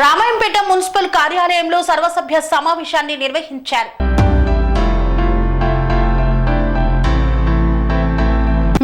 Ramayampet municipal కార్యాలయంలో సర్వసభ్య సమావేశాన్ని నిర్వహించారు.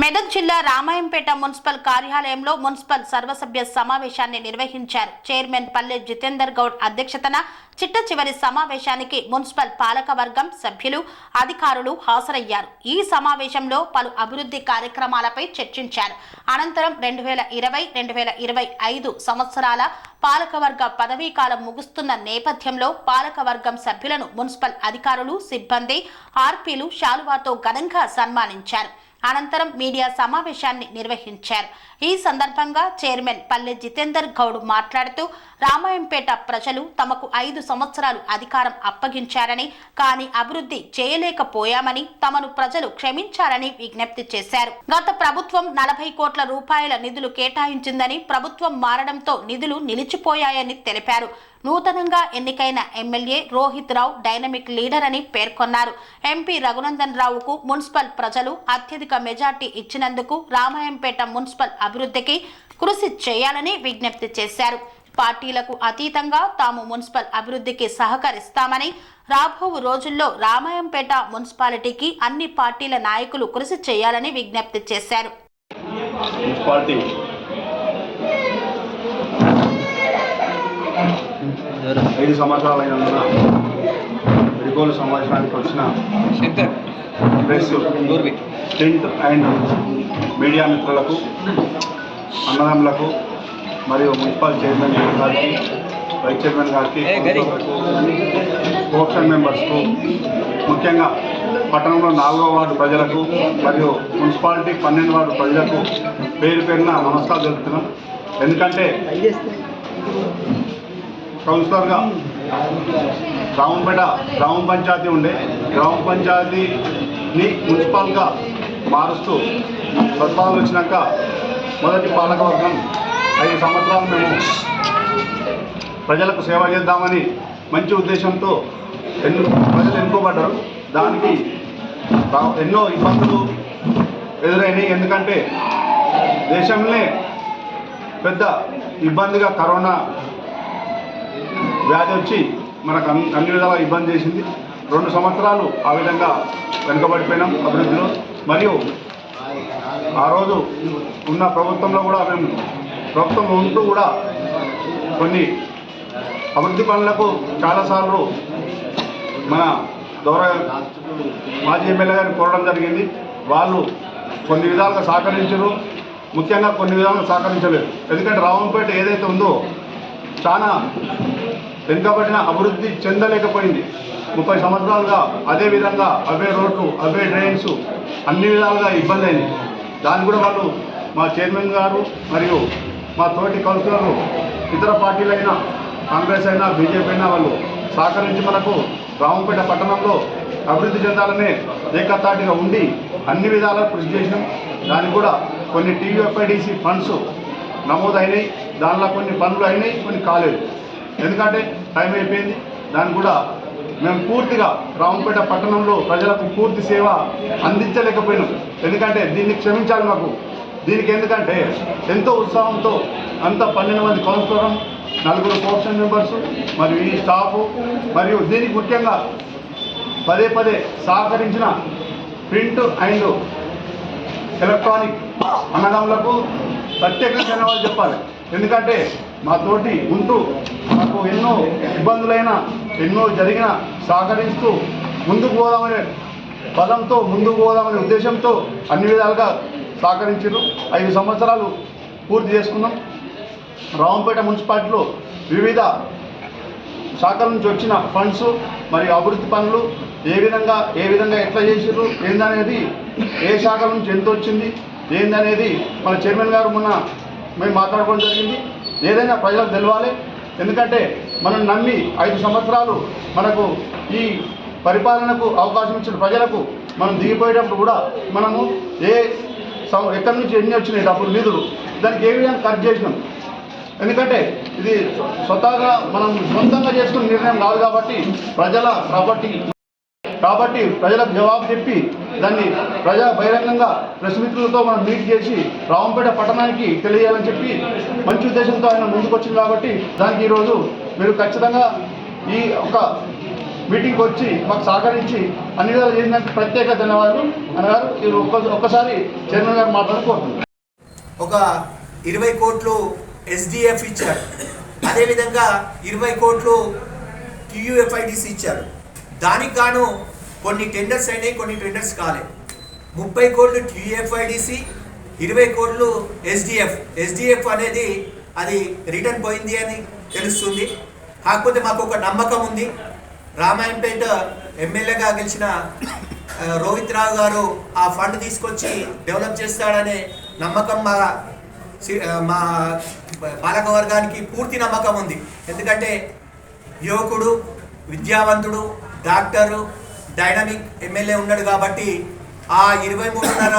మెదక్ జిల్లా రామాయంపేట మున్సిపల్ కార్యాలయంలో మున్సిపల్ సర్వసభ్య సమావేశాన్ని నిర్వహించారు. చైర్మన్ పల్లె జితేందర్ గౌడ్ అధ్యక్షతన చిట్ట చివరి సమావేశానికి మున్సిపల్ పాలకవర్గం సభ్యులు అధికారులు హాజరయ్యారు. ఈ సమావేశంలో పలు అభివృద్ధి కార్యక్రమాలపై చర్చించారు. అనంతరం రెండు వేల ఇరవై రెండు వేల ఇరవై ఐదు సంవత్సరాల పాలకవర్గ పదవీ కాలం ముగుస్తున్న నేపథ్యంలో పాలకవర్గం సభ్యులను మున్సిపల్ అధికారులు సిబ్బంది ఆర్పీలు శాలువాతో ఘనంగా సన్మానించారు. అనంతరం మీడియా సమావేశాన్ని నిర్వహించారు. ఈ సందర్భంగా చైర్మన్ పల్లె జితేందర్ గౌడ్ మాట్లాడుతూ రామాయంపేట ప్రజలు తమకు ఐదు సంవత్సరాలు అధికారం అప్పగించారని కానీ అభివృద్ధి చేయలేకపోయామని తమను ప్రజలు క్షమించాలని విజ్ఞప్తి చేశారు. గత ప్రభుత్వం నలభై కోట్ల రూపాయల నిధులు కేటాయించిందని ప్రభుత్వం మారడంతో నిధులు నిలిచిపోయాయని తెలిపారు. నూతనంగా ఎన్నికైన MLA Rohit Rao dynamic leader అని పేర్కొన్నారు. ఎంపీ రఘునందన్ రావుకు మున్సిపల్ ప్రజలు అత్యధిక మెజార్టీ ఇచ్చినందుకు రామాయంపేట మున్సిపల్ అభివృద్ధికి కృషి చేయాలని విజ్ఞప్తి చేశారు. పార్టీలకు అతీతంగా తాము మున్సిపల్ అభివృద్ధికి సహకరిస్తామని రాబో రోజుల్లో రామాయంపేట మున్సిపాలిటీకి అన్ని పార్టీల నాయకులు కృషి చేయాలని విజ్ఞప్తి చేశారు. ఐదు సంవత్సరాలైనందున మెడికోలు సమావేశానికి వచ్చిన ప్రెస్ ప్రింట్ అండ్ మీడియా మిత్రులకు అన్నదమ్ములకు మరియు మున్సిపల్ చైర్మన్ గారికి వైస్ చైర్మన్ గారికి. కోఆప్షన్ మెంబర్స్కు ముఖ్యంగా పట్టణంలో నాలుగో వార్డు ప్రజలకు మరియు మున్సిపాలిటీ పన్నెండు వార్డు ప్రజలకు పేరు పేరున నమస్కారం తెలుపుతున్నాం ఎందుకంటే కౌన్సిలర్గా రామంపేట గ్రామ పంచాయతీ ఉండే గ్రామ ని మున్సిపల్గా మారుస్తూ సద్భావాలు వచ్చినాక మొదటి పాలకవర్గం ఐదు సంవత్సరాలు మేము ప్రజలకు సేవ చేద్దామని మంచి ఉద్దేశంతో ఎన్ను ప్రజలు ఎన్నుకోబడ్డారు. దానికి ఎన్నో ఇబ్బందులు ఎదురైనాయి. ఎందుకంటే దేశంలో పెద్ద ఇబ్బందిగా కరోనా వ్యాధి వచ్చి మనకు అన్ని విధాలా ఇబ్బంది చేసింది. రెండు సంవత్సరాలు ఆ విధంగా వెనుకబడిపోయినాం అభివృద్ధిలో. మరియు ఆ రోజు ఉన్న ప్రభుత్వంలో కూడా మేము ప్రభుత్వం ఉంటూ కూడా కొన్ని అభివృద్ధి పనులకు చాలాసార్లు మన గౌరవ మాజీ ఎమ్మెల్యే గారిని కోరడం జరిగింది. వాళ్ళు కొన్ని విధాలుగా సహకరించరు. ముఖ్యంగా కొన్ని విధాలుగా సహకరించలేదు. ఎందుకంటే రావంపేట ఏదైతే ఉందో చాలా వెనుకబడిన అభివృద్ధి చెందలేకపోయింది. ముప్పై సంవత్సరాలుగా అదే విధంగా అవే రోడ్లు అవే డ్రైన్స్ అన్ని విధాలుగా ఇబ్బంది అయింది దాన్ని కూడా వాళ్ళు మా చైర్మన్ గారు మరియు మా తోటి కౌన్సిలర్లు ఇతర పార్టీలైనా కాంగ్రెస్ అయినా బీజేపీ అయినా వాళ్ళు సహకరించి మనకు రామంపేట పట్టణంలో అభివృద్ధి చెందాలనే ఏకతాటిగా ఉండి అన్ని విధాలా కృషి చేసినాం. దానికి కూడా కొన్ని టీవీఎఫ్ఐడిసి ఫండ్స్ నమోదైనాయి. దానిలో కొన్ని పనులు అయినాయి కొన్ని కాలేదు. ఎందుకంటే టైం అయిపోయింది. దాన్ని కూడా మేము పూర్తిగా రామంపేట పట్టణంలో ప్రజలకు పూర్తి సేవ అందించలేకపోయినాం. ఎందుకంటే దీన్ని క్షమించాలి మాకు. దీనికి ఎందుకంటే ఎంతో ఉత్సాహంతో అంత పన్నెండు మంది కౌన్సిలర్ నలుగురు కోర్షన్ మెంబర్స్ మరియు ఈ స్టాఫ్ మరియు దీనికి ముఖ్యంగా పదే పదే సహకరించిన ప్రింట్ అండ్ ఎలక్ట్రానిక్ అన్నదమ్ములకు ప్రత్యేకంగా ధన్యవాదాలు చెప్పాలి. ఎందుకంటే మా తోటి ఉంటూ మాకు ఎన్నో ఇబ్బందులైన ఎన్నో జరిగిన సహకరిస్తూ ముందుకు పోదామనే పదంతో ముందుకు పోదామనే ఉద్దేశంతో అన్ని విధాలుగా సహకరించారు ఐదు సంవత్సరాలు పూర్తి చేసుకున్నాం. రావంపేట మున్సిపాలిటీలో వివిధ శాఖల నుంచి వచ్చిన ఫండ్స్ మరియు అభివృద్ధి పనులు ఏ విధంగా ఏ విధంగా ఎట్లా చేసారు ఏందనేది ఏ శాఖ నుంచి ఎంత వచ్చింది ఏందనేది మన చైర్మన్ గారు మొన్న మేము మాట్లాడుకోవడం జరిగింది. ఏదైనా ప్రజలకు తెలవాలి. ఎందుకంటే మనం నమ్మి ఐదు సంవత్సరాలు మనకు ఈ పరిపాలనకు అవకాశం ఇచ్చిన ప్రజలకు మనం దిగిపోయేటప్పుడు కూడా మనము ఏ ఎక్కడి నుంచి ఎన్ని వచ్చినాయి డబ్బులు నిధులు దానికి ఏ విధంగా ఖర్చు చేసినాం. ఎందుకంటే ఇది స్వతహాగా మనం సొంతంగా చేసుకున్న నిర్ణయం కాదు కాబట్టి ప్రజల ప్రాపర్టీ కాబట్టి ప్రజలకు జవాబు చెప్పి దాన్ని ప్రజా బహిరంగంగా ప్రెస్ మిత్రులతో మనం మీట్ చేసి రావంపేట పట్టణానికి తెలియాలని చెప్పి మంచి ఉద్దేశంతో ఆయన ముందుకొచ్చింది కాబట్టి దానికి ఈరోజు మీరు ఖచ్చితంగా ఈ ఒక మీటింగ్కి వచ్చి మాకు సహకరించి అన్ని విధాలు చేసినందుకు ప్రత్యేక ధన్యవాదాలు. అన్నగారు మీరు ఒక్కసారి చైర్మన్ గారు మాట్లాడుకోవచ్చు ఒక ఇరవై కోట్లు ఎస్డిఎఫ్ ఇచ్చారు అదేవిధంగా ఇరవై కోట్లు టీయూఎఫ్ఐడిసి ఇచ్చారు దానికి గాను కొన్ని టెండర్స్ అయినాయి కొన్ని టెండర్స్ కాలేదు ముప్పై కోట్లు టీయూఎఫ్ఐడిసి ఇరవై కోట్లు ఎస్డిఎఫ్ ఎస్డిఎఫ్ అనేది అది రిటర్న్ పోయింది అని తెలుస్తుంది. కాకపోతే మాకు ఒక నమ్మకం ఉంది. రామాయంపేట ఎమ్మెల్యేగా గెలిచిన రోహిత్ రావు గారు ఆ ఫండ్ తీసుకొచ్చి డెవలప్ చేస్తాడనే నమ్మకం మా సి- మా పాలక వర్గానికి పూర్తి నమ్మకం ఉంది. ఎందుకంటే యువకుడు విద్యావంతుడు డాక్టరు డైనమిక్ ఎమ్మెల్యే ఉన్నాడు కాబట్టి ఆ ఇరవై మూడున్నర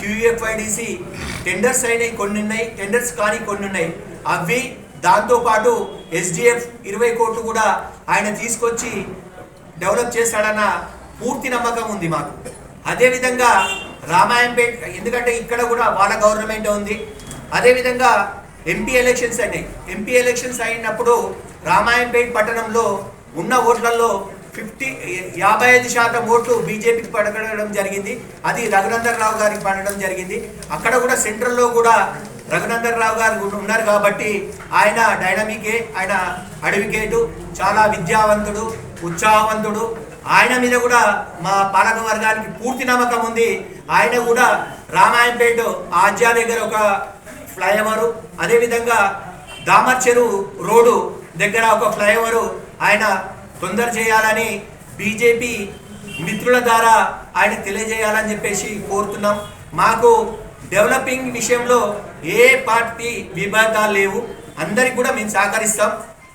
క్యూఎఫ్ఐడిసి టెండర్స్ అయినాయి కొన్ని ఉన్నాయి టెండర్స్ కానీ కొన్ని ఉన్నాయి అవి దాంతోపాటు ఎస్డిఎఫ్ ఇరవై కోట్లు కూడా ఆయన తీసుకొచ్చి డెవలప్ చేస్తాడన్న పూర్తి నమ్మకం ఉంది మాకు. అదేవిధంగా రామాయంపేట్ ఎందుకంటే ఇక్కడ కూడా వాళ్ళ గవర్నమెంట్ ఉంది. అదేవిధంగా ఎంపీ ఎలక్షన్స్ అయినాయి. ఎంపీ ఎలక్షన్స్ అయినప్పుడు రామాయంపేట్ పట్టణంలో ఉన్న ఓట్లలో ఫిఫ్టీ యాభై ఐదు శాతం ఓట్లు బీజేపీకి పడగడం జరిగింది. అది రఘునందర్ రావు గారికి పడడం జరిగింది. అక్కడ కూడా సెంట్రల్లో కూడా రఘునందర్ రావు గారు ఉన్నారు కాబట్టి ఆయన డైనమికే ఆయన అడవికేటు చాలా విద్యావంతుడు ఉత్సాహవంతుడు. ఆయన మీద కూడా మా పాలక వర్గానికి పూర్తి నమ్మకం ఉంది. ఆయన కూడా రామాయంపేట ఆజ్యా దగ్గర ఒక ఫ్లైఓవరు అదేవిధంగా దామర్ చెరువు రోడ్డు దగ్గర ఒక ఫ్లైఓవరు ఆయన తొందర చేయాలని బీజేపీ మిత్రుల ద్వారా ఆయన తెలియజేయాలని చెప్పేసి కోరుతున్నాం. మాకు డెవలపింగ్ విషయంలో ఏ పార్టీ విభేదాలు లేవు. అందరికి కూడా మేము సహకరిస్తాం.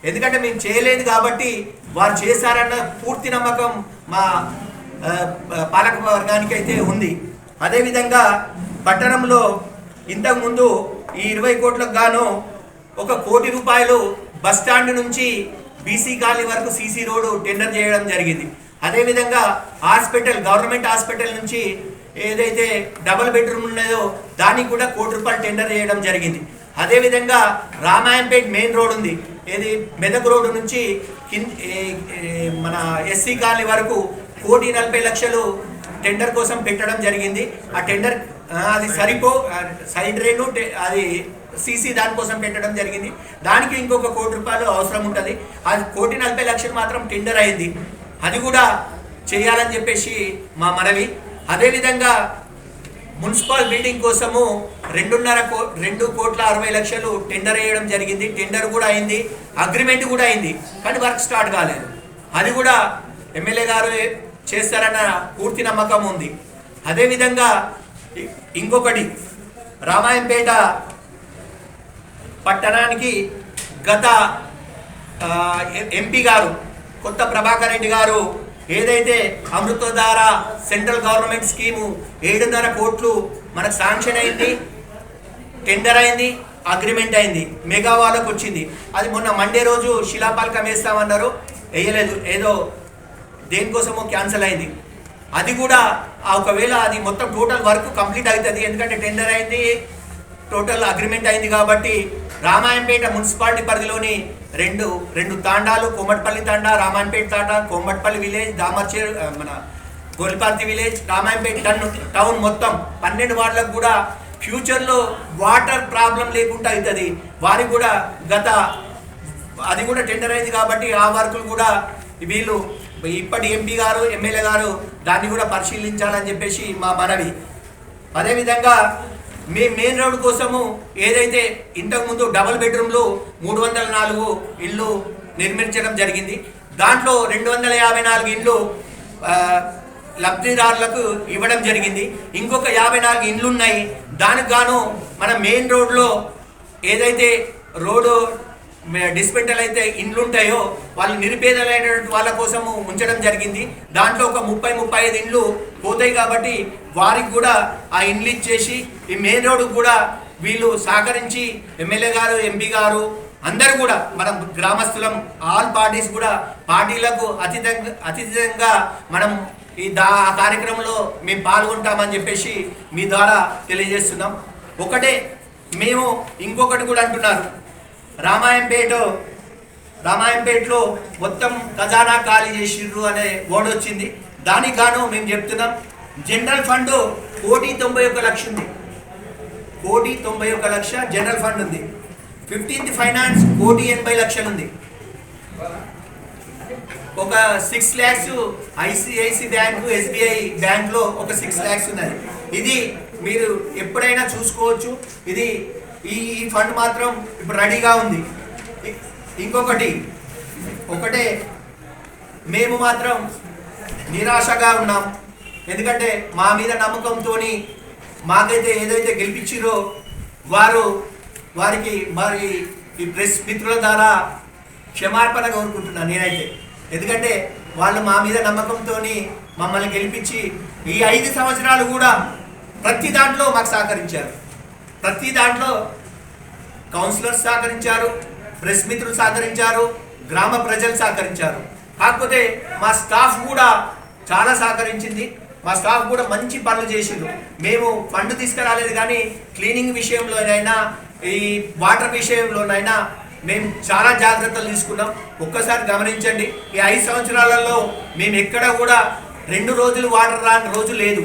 ఎందుకంటే మేము చేయలేదు కాబట్టి వారు చేశారన్న పూర్తి నమ్మకం మా పాలక వర్గానికి అయితే ఉంది. అదేవిధంగా పట్టణంలో ఇంతకుముందు ఈ ఇరవై కోట్లకు గాను ఒక కోటి రూపాయలు బస్ స్టాండ్ నుంచి బీసీ కాలనీ వరకు సీసీ రోడ్డు టెండర్ చేయడం జరిగింది. అదేవిధంగా హాస్పిటల్ గవర్నమెంట్ హాస్పిటల్ నుంచి ఏదైతే డబుల్ బెడ్రూమ్ ఉన్నదో దానికి కూడా కోటి రూపాయలు టెండర్ చేయడం జరిగింది. అదేవిధంగా రామాయంపేట్ మెయిన్ రోడ్ ఉంది. ఏది? మెదక్ రోడ్డు నుంచి కింద మన ఎస్సీ కాలనీ వరకు కోటి నలభై లక్షలు టెండర్ కోసం పెట్టడం జరిగింది. ఆ టెండర్ అది సరిపో సైడ్ రేను టె- అది సీసీ దానికోసం పెట్టడం జరిగింది. దానికి ఇంకొక కోటి రూపాయలు అవసరం ఉంటుంది. అది కోటి నలభై లక్షలు మాత్రం టెండర్ అయింది. అది కూడా చేయాలని చెప్పేసి మా మనవి. అదేవిధంగా మున్సిపల్ బిల్డింగ్ కోసము రెండున్నర కో రెండు కోట్ల అరవై లక్షలు టెండర్ వేయడం జరిగింది. టెండర్ కూడా అయింది. అగ్రిమెంట్ కూడా అయింది. కానీ వర్క్ స్టార్ట్ కాలేదు. అది కూడా ఎమ్మెల్యే గారు చేస్తారన్న పూర్తి నమ్మకం ఉంది. అదేవిధంగా ఇంకొకటి రామాయంపేట పట్టణానికి గత ఎంపీ గారు కొత్త ప్రభాకర్ రెడ్డి గారు ఏదైతే అమృతధార సెంట్రల్ గవర్నమెంట్ స్కీము ఏడున్నర కోట్లు మనకు శాంక్షన్ అయింది టెండర్ అయింది అగ్రిమెంట్ అయింది మెగావాలకు వాళ్ళకు వచ్చింది. అది మొన్న మండే రోజు శిలాపాలకం వేస్తామన్నారు వేయలేదు. ఏదో దేనికోసమో క్యాన్సిల్ అయింది. అది కూడా ఒకవేళ అది మొత్తం టోటల్ వర్క్ కంప్లీట్ అవుతుంది ఎందుకంటే టెండర్ అయింది టోటల్ అగ్రిమెంట్ అయింది కాబట్టి రామాయంపేట మున్సిపాలిటీ పరిధిలోని రెండు రెండు తాండాలు కోమటిపల్లి తాండా రామాయంపేట తాండా కోమటిపల్లి విలేజ్ దామర్చేరు మన Golparthi village Ramayampeta town town మొత్తం పన్నెండు వార్డులకు కూడా ఫ్యూచర్లో వాటర్ ప్రాబ్లం లేకుండా అవుతుంది. వారికి కూడా గత అది కూడా టెండర్ అయింది కాబట్టి ఆ వర్కులు కూడా వీళ్ళు ఇప్పటి ఎంపీ గారు ఎమ్మెల్యే గారు దాన్ని కూడా పరిశీలించాలని చెప్పేసి మా మనవి. అదేవిధంగా మీ మెయిన్ రోడ్ కోసము ఏదైతే ఇంతకుముందు డబుల్ బెడ్రూమ్లు మూడు వందల నాలుగు ఇళ్ళు నిర్మించడం జరిగింది దాంట్లో రెండు వందల యాభై నాలుగు ఇళ్ళు లబ్ధిదారులకు ఇవ్వడం జరిగింది. ఇంకొక యాభై నాలుగు ఇండ్లు ఉన్నాయి దానికి గాను మన మెయిన్ రోడ్లో ఏదైతే రోడ్డు డిస్పెంటల్ అయితే ఇండ్లు ఉంటాయో వాళ్ళు నిరుపేదలైనటువంటి వాళ్ళ కోసము ఉంచడం జరిగింది. దాంట్లో ఒక ముప్పై ముప్పై ఐదు ఇండ్లు పోతాయి కాబట్టి వారికి కూడా ఆ ఇండ్లు ఇచ్చేసి ఈ మెయిన్ రోడ్డు కూడా వీళ్ళు సహకరించి ఎమ్మెల్యే గారు ఎంపీ గారు అందరూ కూడా మనం గ్రామస్తులం ఆల్ పార్టీస్ కూడా పార్టీలకు అతీతంగా అతీతంగా మనం ఈ దా ఆ కార్యక్రమంలో మేము పాల్గొంటామని చెప్పేసి మీ ద్వారా తెలియజేస్తున్నాం. ఒకటే మేము ఇంకొకటి కూడా అంటున్నారు. రామాయంపేట రామాయంపేటలో మొత్తం ఖజానా ఖాళీ చేసిర్రు అనే ఓడ్ వచ్చింది. దానికి గాను మేము చెప్తున్నాం జనరల్ ఫండ్ కోటి తొంభై ఒక్క లక్ష ఉంది. కోటి తొంభై ఒక్క లక్ష జనరల్ ఫండ్ ఉంది. ఫిఫ్టీన్త్ ఫైనాన్స్ కోటి ఎనభై లక్షలు ఉంది. ఒక six lakhs ICIC bank SBI బ్యాంక్లో ఒక సిక్స్ ల్యాక్స్ ఉన్నది. ఇది మీరు ఎప్పుడైనా చూసుకోవచ్చు. ఇది ఈ ఈ ఫండ్ మాత్రం ఇప్పుడు రెడీగా ఉంది. ఇంకొకటి ఒకటే మేము మాత్రం నిరాశగా ఉన్నాం. ఎందుకంటే మా మీద నమ్మకంతో మాకైతే ఏదైతే గెలిపించిరో వారు వారికి మరి ఈ ప్రెస్ మిత్రుల ద్వారా క్షమార్పణ కోరుకుంటున్నాను నేనైతే. ఎందుకంటే వాళ్ళు మా మీద నమ్మకంతో మమ్మల్ని గెలిపించి ఈ ఐదు సంవత్సరాలు కూడా ప్రతి దాంట్లో మాకు సహకరించారు. ప్రతి దాంట్లో కౌన్సిలర్స్ సహకరించారు ప్రెస్ మిత్రులు సహకరించారు గ్రామ ప్రజలు సహకరించారు. కాకపోతే మా స్టాఫ్ కూడా చాలా సహకరించింది. మా స్టాఫ్ కూడా మంచి పనులు చేసిండ్రు మేము ఫండ్ తీసుకురాలేదు కానీ క్లీనింగ్ విషయంలోనైనా ఈ వాటర్ విషయంలోనైనా మేము చాలా జాగ్రత్తలు తీసుకున్నాం. ఒక్కసారి గమనించండి ఈ ఐదు సంవత్సరాలలో మేము ఎక్కడ కూడా రెండు రోజులు వాటర్ రాని రోజు లేదు.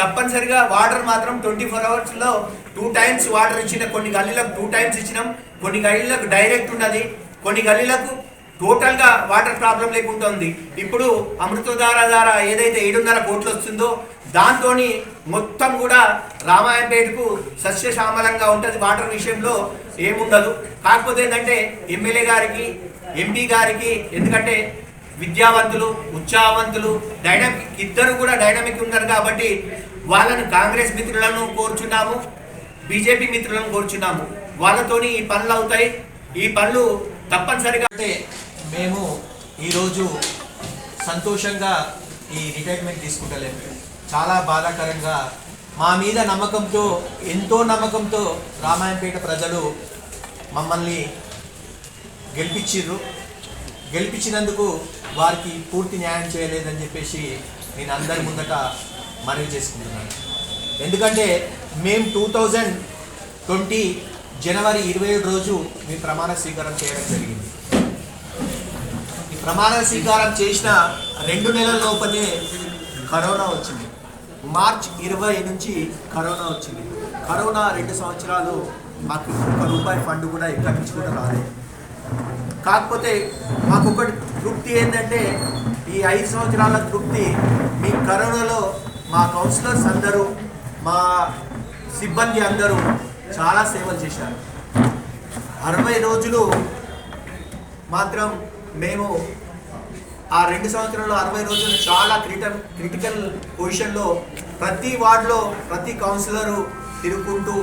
తప్పనిసరిగా వాటర్ మాత్రం ట్వంటీ ఫోర్ అవర్స్లో టూ టైమ్స్ వాటర్ ఇచ్చిన కొన్ని గల్లీలకు టూ టైమ్స్ ఇచ్చినాం. కొన్ని గల్లీలకు డైరెక్ట్ ఉన్నది. కొన్ని గల్లీలకు టోటల్గా వాటర్ ప్రాబ్లం లేకుండా ఉంది ఇప్పుడు అమృతధార ద్వారా ఏదైతే ఏడున్నర కోట్లు వస్తుందో దాంతో మొత్తం కూడా రామాయంపేటకు సస్యశ్యామలంగా ఉంటుంది వాటర్ విషయంలో ఏముండదు. కాకపోతే ఏంటంటే ఎమ్మెల్యే గారికి ఎంపీ గారికి ఎందుకంటే విద్యావంతులు ఉత్సాహవంతులు డైనమిక్ ఇద్దరు కూడా డైనమిక్ ఉన్నారు కాబట్టి వాళ్ళను కాంగ్రెస్ మిత్రులను కోరుచున్నాము. బీజేపీ మిత్రులను కోరుచున్నాము. వాళ్ళతోని ఈ పనులు అవుతాయి. ఈ పనులు తప్పనిసరిగా అంటే మేము ఈరోజు సంతోషంగా ఈ రిటైర్మెంట్ తీసుకుంటలేము చాలా బాధాకరంగా మా మీద నమ్మకంతో ఎంతో నమ్మకంతో రామాయంపేట ప్రజలు మమ్మల్ని గెలిపించిర్రు గెలిపించినందుకు వారికి పూర్తి న్యాయం చేయలేదని చెప్పేసి నేను అందరి ముందట మనవి చేసుకుంటున్నాను. ఎందుకంటే మేము టూ థౌజండ్ ట్వంటీ జనవరి ఇరవై ఏడు రోజు మీ ప్రమాణ స్వీకారం చేయడం జరిగింది. ఈ ప్రమాణ స్వీకారం చేసిన రెండు నెలల లోపలే కరోనా వచ్చింది. మార్చ్ ఇరవై నుంచి కరోనా వచ్చింది. కరోనా రెండు సంవత్సరాలు మాకు ఒక్క రూపాయి ఫండ్ కూడా ఎక్కడి నుంచి కూడా రాలేదు. కాకపోతే మాకు ఒకటి తృప్తి ఏంటంటే ఈ ఐదు సంవత్సరాల తృప్తి మీ కరోనాలో మా కౌన్సిలర్స్ అందరూ మా సిబ్బంది అందరూ చాలా సేవలు చేశారు. అరవై రోజులు మాత్రం మేము ఆ రెండు సంవత్సరాల్లో అరవై రోజులు చాలా క్రిటికల్ క్రిటికల్ పొజిషన్లో ప్రతి వార్డులో ప్రతి కౌన్సిలరు తిరుగుకుంటూ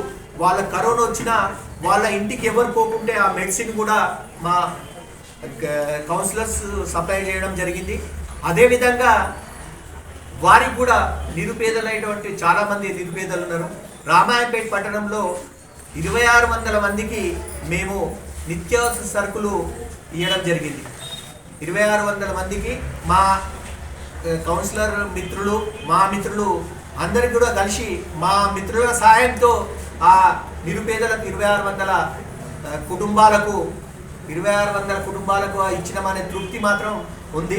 వాళ్ళ కరోనా వచ్చినా వాళ్ళ ఇంటికి ఎవరు పోకుంటే ఆ మెడిసిన్ కూడా మా కౌన్సిలర్స్ సప్లై చేయడం జరిగింది. అదేవిధంగా వారికి కూడా నిరుపేదలైనటువంటి చాలామంది నిరుపేదలు ఉన్నారు రామాయంపేట పట్టణంలో ఇరవై ఆరు వందల మందికి మేము నిత్యావసర సరుకులు ఇవ్వడం జరిగింది. ఇరవై ఆరు వందల మందికి మా కౌన్సిలర్ మిత్రులు మా మిత్రులు అందరికి కూడా కలిసి మా మిత్రుల సహాయంతో ఆ నిరుపేదలకు ఇరవై ఆరు వందల కుటుంబాలకు ఇరవై ఆరు వందల కుటుంబాలకు ఇచ్చినామనే తృప్తి మాత్రం ఉంది.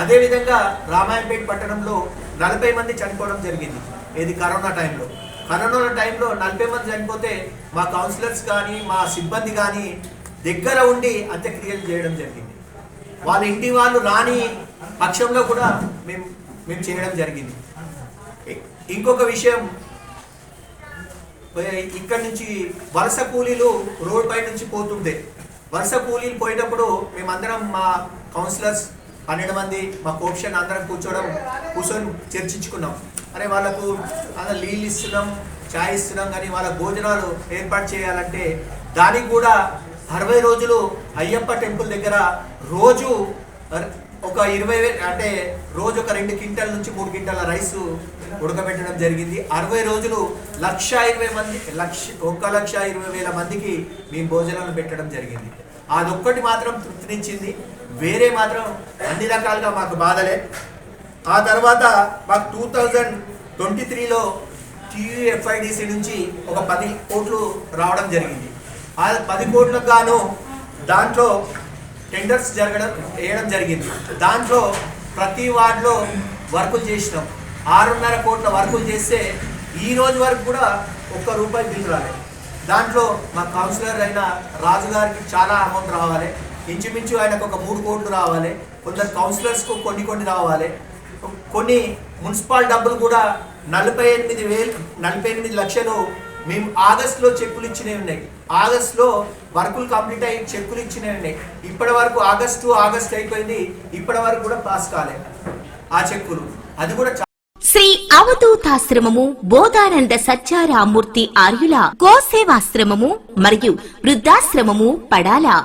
అదేవిధంగా రామాయంపేట పట్టణంలో నలభై మంది చనిపోవడం జరిగింది. ఇది కరోనా టైంలో. కరోనా టైంలో నలభై మంది చనిపోతే మా కౌన్సిలర్స్ కానీ మా సిబ్బంది కానీ దగ్గర ఉండి అంత్యక్రియలు చేయడం జరిగింది. వాళ్ళ ఇంటి వాళ్ళు రాని పక్షంలో కూడా మేము మేము చేయడం జరిగింది. ఇంకొక విషయం. ఇక్కడి నుంచి వలస కూలీలు రోడ్ పై నుంచి పోతుండే. వలస కూలీలు పోయేటప్పుడు మేమందరం మా కౌన్సిలర్స్ పన్నెండు మంది మా కోప్షన్ అందరం కూర్చోవడం కూర్చొని చర్చించుకున్నాం. అరే వాళ్ళకు అలా నీళ్ళు ఇస్తున్నాం ఛాయ్ ఇస్తున్నాం కానీ వాళ్ళ భోజనాలు ఏర్పాటు చేయాలంటే దానికి కూడా అరవై రోజులు అయ్యప్ప టెంపుల్ దగ్గర రోజు ఒక ఇరవై అంటే రోజు ఒక రెండు క్వింటల్ నుంచి మూడు క్వింటాల రైస్ ఉడకబెట్టడం జరిగింది. అరవై రోజులు లక్ష ఇరవై మంది లక్ష ఒక లక్ష ఇరవై వేల మందికి మేము భోజనాలు పెట్టడం జరిగింది. అదొక్కటి మాత్రం తృప్తినిచ్చింది. వేరే మాత్రం అన్ని రకాలుగా మాకు బాధలే. ఆ తర్వాత మాకు టూ థౌజండ్ ట్వంటీ త్రీలో టీయూఎఫ్ఐడిసి నుంచి ఒక పది కోట్లు రావడం జరిగింది. ఆ పది కోట్లకు గాను దాంట్లో టెండర్స్ జరగడం వేయడం జరిగింది. దాంట్లో ప్రతి వార్డులో వర్కులు చేసినాం. ఆరున్నర కోట్ల వర్కులు చేస్తే ఈ రోజు వరకు కూడా ఒక్క రూపాయి బిల్లు రాలేదు. దాంట్లో మా కౌన్సిలర్ అయిన రాజు గారికి చాలా అమౌంట్ రావాలి. ఇంచుమించు ఆయనకు ఒక మూడు కోట్లు రావాలి. కొందరు కౌన్సిలర్స్కు కొన్ని కొన్ని రావాలి. కొన్ని మున్సిపల్ డబ్బులు కూడా నలభై ఎనిమిది వేలు నలభై ఎనిమిది లక్షలు మేము ఆగస్టులో చెక్కులు ఇచ్చినవి ఉన్నాయి. ఆగస్టులో వర్కులు కంప్లీట్ అయ్యి చెక్కులు ఇచ్చినవి ఉన్నాయి. ఇప్పటి వరకు ఆగస్టు ఆగస్ట్ అయిపోయింది. ఇప్పటి వరకు కూడా పాస్ కాలేదు ఆ చెక్కులు. అది కూడా శ్రీ అవధూతాశ్రమము బోధానంద సత్యారామూర్తి ఆర్యుల గోసేవాశ్రమము మరియు వృద్ధాశ్రమము పడాల.